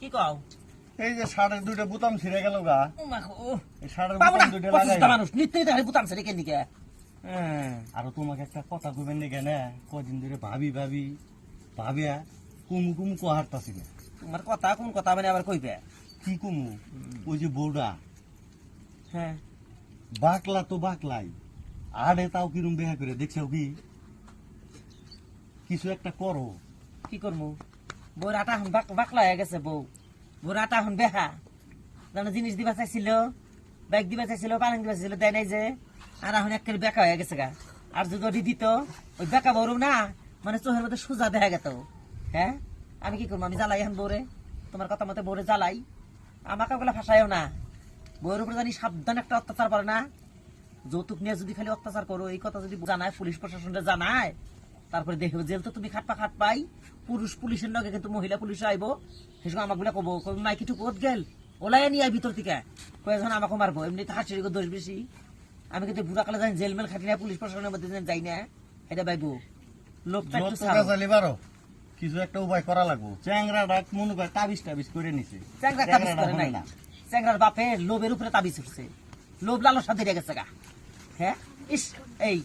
কি কও? এই যে শাড়ির দুইটা বুতাম ছিঁড়ে গেল গা। এই বুতাম দুইটা লাগাই। মানুষ নিত্যই তাহলে বুতাম ছেড়ে কেন দিকে আর তোমাকে একটা কথা কইবেন না কদিন ধরে ভাবি ভাবি ভাবিয়া কুমু কুমু কোহারতাছি না তোমার কথা কোন কথা মানে আবার কইবে? কি কুমু? ওই যে বউডা। হ্যাঁ। বাকলা তো বাকলাই আড়ে তাও কিরম দেখা করে দেখছ কি? কিছু একটা করো। কি করব আটা এখন বাক- বাকলা হয়ে গেছে বউ। বউর আটা এখন বেহা। যেমন জিনিস দিবা চাইছিল ব্যাগ দিবা চাইছিল, পালং দিবা চাইছিল, দেয় নাই যে। আর এখন এক বেকা হয়ে গেছে গা। আর যদি দিত, ওই বেকা বড় না মানে চোখের মধ্যে সোজা দেখা গেত। হ্যাঁ? আমি কি করব? আমি জ্বালাই এখন বউরে। তোমার কথা মতো বউরে জ্বালাই। আমাকে বলে ফাঁসাইও না। বউর উপরে জানি সাবধান একটা অত্যাচার করে না। যৌতুক নিয়ে যদি খালি অত্যাচার করো, এই কথা যদি জানায়, পুলিশ প্রশাসনটা জানায় তারপরে দেখবে জেল তো তুমি খাটপা খাট পাই পুরুষ পুলিশের লগে কিন্তু মহিলা পুলিশ আইব। সময় আমাকে কবো কবি মাইকি টুকু ওত গেল? ওলাই নিয়ে আই ভিতর থেকে। কয়েকজন আমাকে মারবো এমনি তো হাসির দোষ বেশি। আমি কিন্তু বুড়া কালে যাই জেল মেল খাটি না পুলিশ প্রশাসনের মধ্যে যাই না। এটা বাইবো লোকটা একটু ছাড়ো। কিছু একটা উপায় করা লাগবো। চ্যাংরা ডাক মনে করে তাবিজ টাবিজ করে নিছে। চ্যাংরা তাবিজ করে নাই। না। চ্যাংরার বাপে লোভের উপরে তাবিজ উঠছে লোভ লালসা ধরে গেছে গা। হ্যাঁ? ইস এই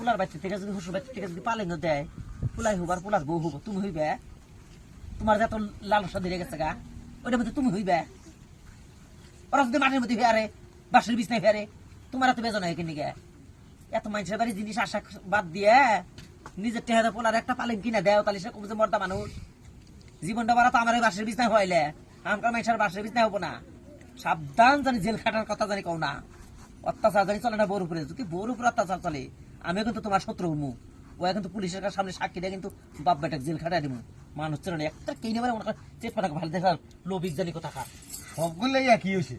পুলার বাচ্চা থেকে যদি হুসুর বাচ্চা থেকে যদি পালেন দেয়, পুলাই হবার পুলার বউ হব তুমি হইবে? তোমার যত লালসা ধরে গেছে গা, ওইটার মধ্যে তুমি হইবে? ওরা যদি মাঠের মধ্যে ফেয়ারে বাসের বিছনায় ফেয়ারে তোমার এত বেজন হয় কিনে এত মানুষের বাড়ি জিনিস আশা বাদ দিয়ে নিজের টেহাদা পোলার একটা পালেন কিনা দেয় তাহলে সে কমছে মর্দা মানুষ। জীবনটা বাড়া তো আমার এই বাসের বিছনায় হইলে আমকার মানুষের বাসের বিছনায় হব না। সাবধান জানি জেল খাটার কথা জানি কও না। অত্যাচার জানি চলে না বউর উপরে। যদি বউর উপরে অত্যাচার চলে আমিও কিন্তু তোমার শত্রু মু ও কিন্তু পুলিশের কাছে সামনে সাক্ষী দেয়, কিন্তু বাপ বেটা জেল খাটাই দিব। মানুষ চলে একটা কিনে মানে মনে কর চেট পাঠাকে ভালো দেখার লোভিক জানি কথা সবগুলোই একই হয়েছে।